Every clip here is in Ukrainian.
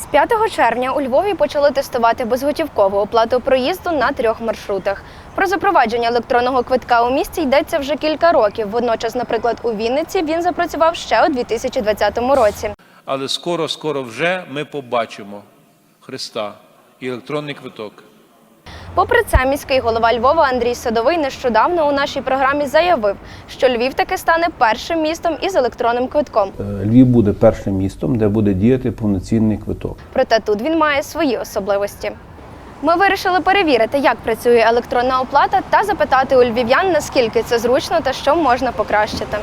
З 5 червня у Львові почали тестувати безготівкову оплату проїзду на трьох маршрутах. Про запровадження електронного квитка у місті йдеться вже кілька років. Водночас, наприклад, у Вінниці він запрацював ще у 2020 році. Але скоро, скоро вже ми побачимо Христа і електронний квиток. Попри це, міський голова Львова Андрій Садовий нещодавно у нашій програмі заявив, що Львів таки стане першим містом із електронним квитком. Е, Львів буде першим містом, де буде діяти повноцінний квиток. Проте тут він має свої особливості. Ми вирішили перевірити, як працює електронна оплата, та запитати у львів'ян, наскільки це зручно та що можна покращити.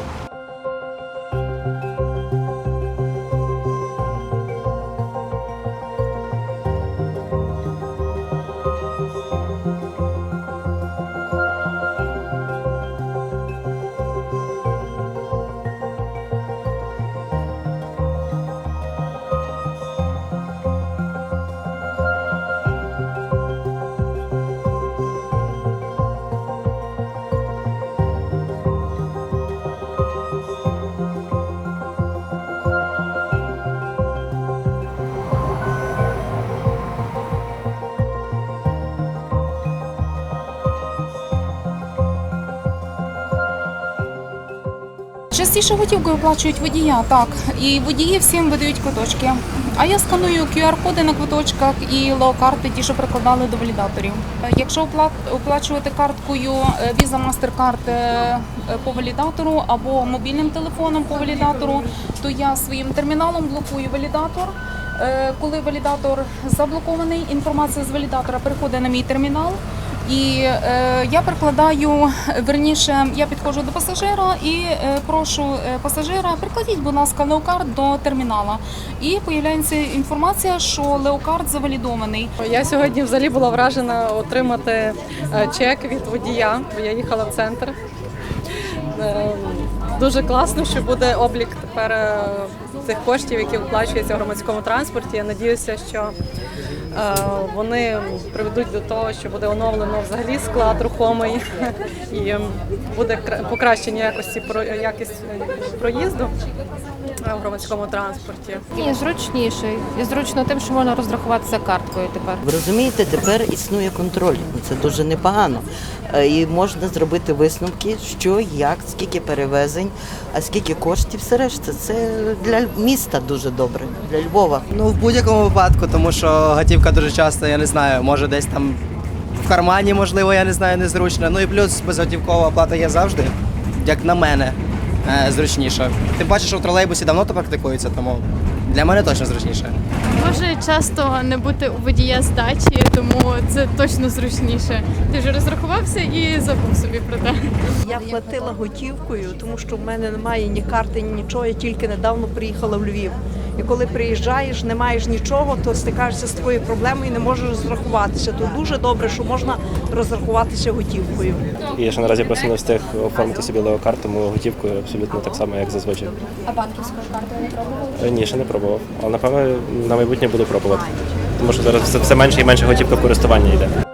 Частіше готівкою оплачують водія, так. І водії всім видають квиточки. А я сканую QR-коди на квиточках і леокарти, ті, що прикладали до валідаторів. Якщо оплачувати карткою е, Visa MasterCard е, е, по валідатору або мобільним телефоном по валідатору, то я своїм терміналом блокую валідатор. Коли валідатор заблокований, інформація з валідатора переходить на мій термінал. І е, я прикладаю верніше, я підходжу до пасажира і е, прошу е, пасажира, прикладіть, будь ласка, леокард до термінала. І появляється інформація, що леокард завалідований. Я сьогодні взагалі була вражена отримати е, чек від водія, бо я їхала в центр. Е, Дуже класно, що буде облік тепер цих коштів, які виплачуються в громадському транспорті. Я надіюся, що е, вони приведуть до того, що буде оновлено взагалі склад рухомий і буде кра- покращення якості про- якість е, проїзду в громадському транспорті. Ні, зручніший. І зручно тим, що можна розрахуватися карткою тепер. Ви розумієте, тепер існує контроль. Це дуже непогано. Е, І можна зробити висновки, що, як, скільки перевезень, а скільки коштів, все решта. Це для міста дуже добре, для Львова. Ну, в будь-якому випадку, тому що готівка дуже часто, я не знаю, може десь там в кармані, можливо, я не знаю, незручно. Ну і плюс безготівкова оплата є завжди, як на мене, зручніше. Тим паче, що в тролейбусі давно то практикується, тому для мене точно зручніше. Може часто не бути у водія здачі, тому це точно зручніше. Ти вже розрахувався і забув собі про те. Я платила готівкою, тому що в мене немає ні карти, ні нічого. Я тільки недавно приїхала в Львів. І коли приїжджаєш, не маєш нічого, то стикаєшся з такою проблемою і не можеш розрахуватися. То дуже добре, що можна розрахуватися готівкою. І ще наразі просто не встиг оформити собі леокарт, тому готівкою абсолютно так само, як зазвичай. А банківською картою не пробували? Е, Ні, ще не пробував. Але напевно на майбутнє буду пробувати. Тому що зараз все, все менше і менше готівка в користування йде.